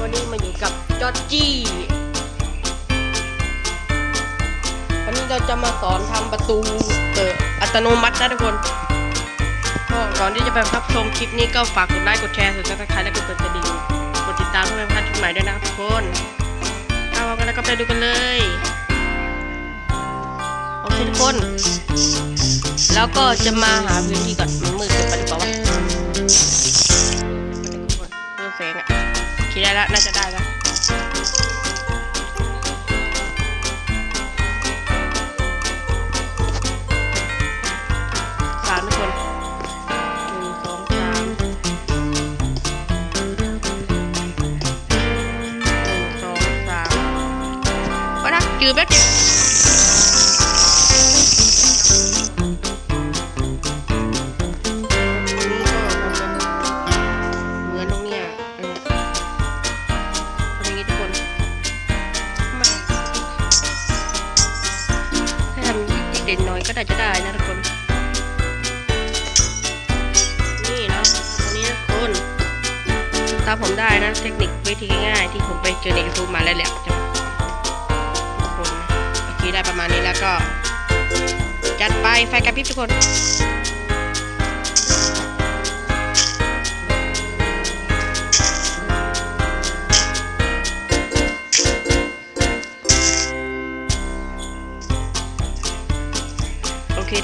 วันนี้มาอยู่กับจอร์จี้วันนี้เราจะมาสอนทำประตูเปิดอัตโนมัตินะทุกคนก็ก่อนที่จะไปรับชมคลิปนี้ก็ฝากกดไลค์กดแชร์กดซับสไครต์และกดกระดิ่งกดติดตามเพื่อไม่พลาดคลิปใหม่ด้วยนะครับทุกคนเอากันแล้วก็ไปดูกันเลยโอเคทุกคน แล้วก็จะมาหาพื้นที่ก่อนมันมืดเกินไปหรือเปล่าวะ คิดได้แล้วน่าจะได้แล้วสามทุกคนหนึ่งสองสามหนึ่งสองสามก็นะจืดแป๊บนี่ เด่นหน่อยก็ได้จะได้นะทุกคน นี่เนาะตรงนี้นะทุกคน ตามผมได้นะเทคนิควิธีง่ายๆที่ผมไปเจอในยูทูบมาแล้วแหละจะทุกคนโอเคได้ประมาณนี้แล้วก็ จัดไปไฟกระพริบทุกคน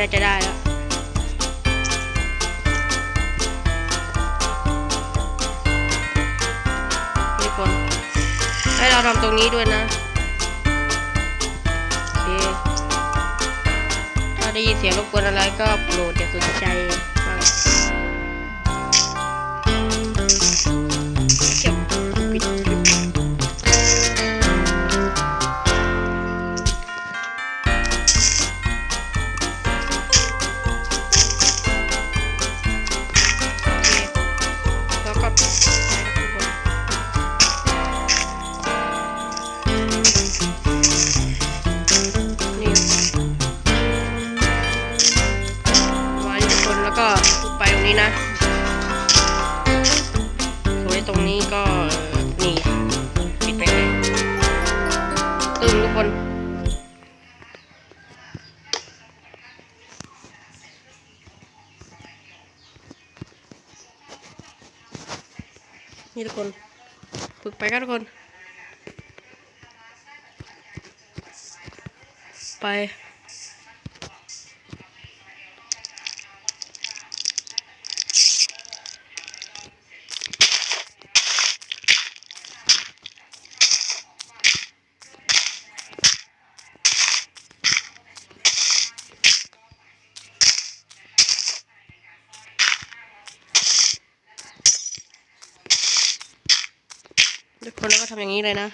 ล้จะได้แล้วทุกคน ให้เราทำตรงนี้ด้วยนะ โอเค ถ้าได้ยินเสียงรบกวนอะไรก็โปรดอย่าสนใจ นี้นะ สวยตรงนี้ก็นี่ปิดไปเลยตึงทุกคนนี่ทุกคนฝึกไปกันทุกคน ไป แล้วก็ทำอย่างนี้เลยนะ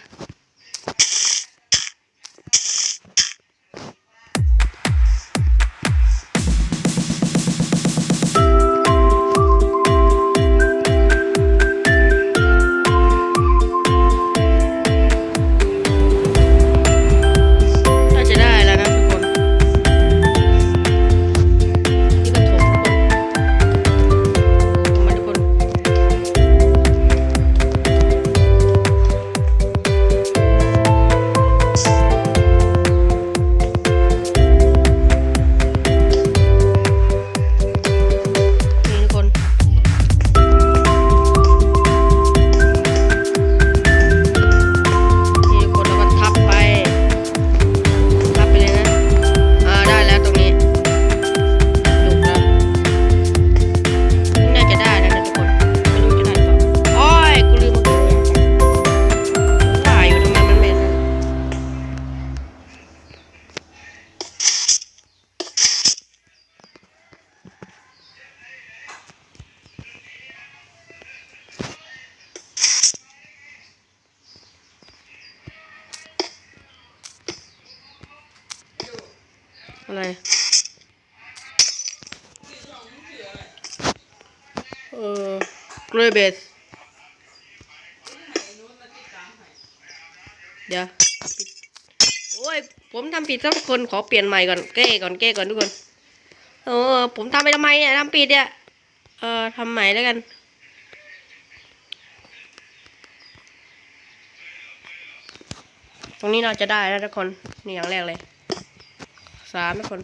กล้วยเบสเดี๋ยวโอ้ย ผมทำผิดสักคนขอเปลี่ยนใหม่ก่อนแก้ก่อนแก้ก่อนทุกคน เออ ผมทำไปทำไมเนี่ยทำผิดเนี่ยเออทำใหม่แล้วกันตรงนี้เราจะได้นะทุกคน นี่อย่างแรกเลย สามทุกคน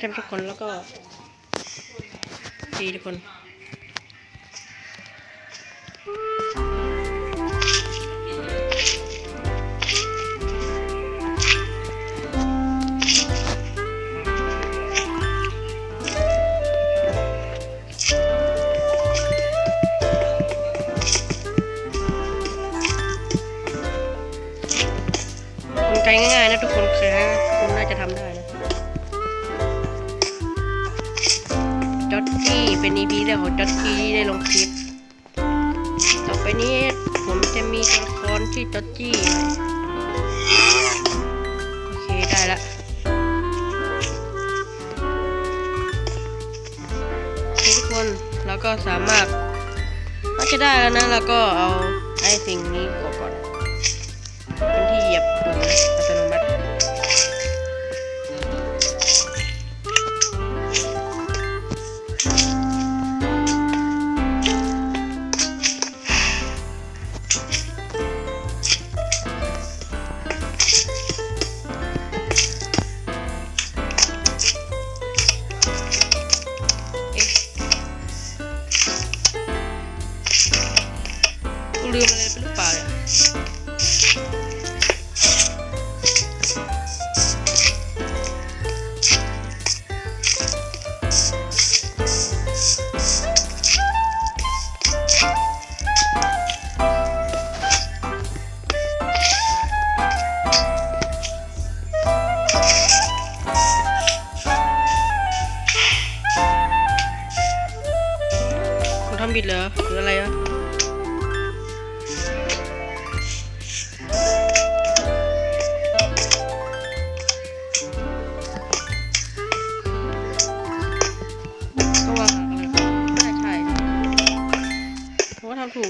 ได้ทุกคนแล้วก็ดีทุกคนกลง่ายๆนะทุกคนคือคุณน่าจะทำได้ กี้เป็นอีพีเรื่องของจีที่ได้ลงคลิป ต่อไปนี้ผมจะมีตัวละครที่จ็อกกี้โอเคได้ละทุกคนแล้วก็สามารถก็จะได้แล้วนะแล้วก็เอาไอ้สิ่งนี้ก่อนเป็นที่เหยียบปุ่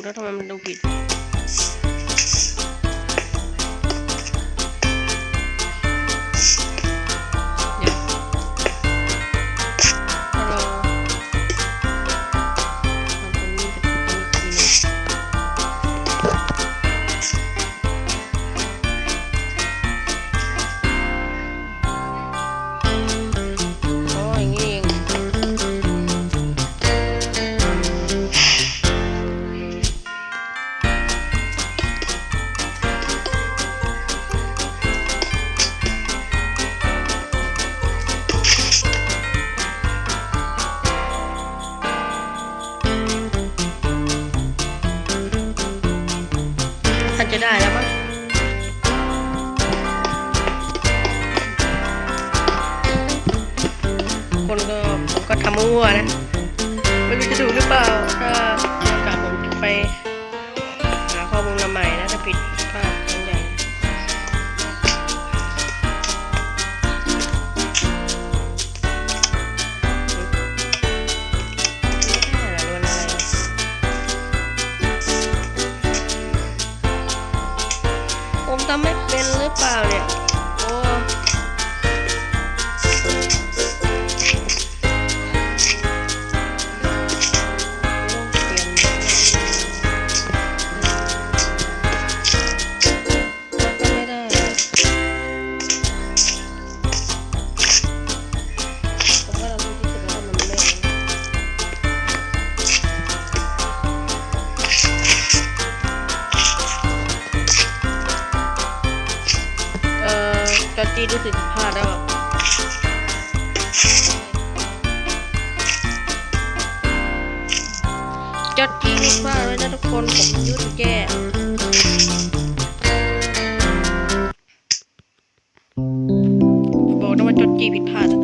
पूरा टमाटर लपेट ได้แล้วมั้งคนก็ผมก็ทำมั่วนะ ตี้รู้สิกพลาดแล้วจัดที่นี่บ้าเลยนะทุกคนผมยุ่งแย่บอกนะว่าจดจีผิดพลาดอะ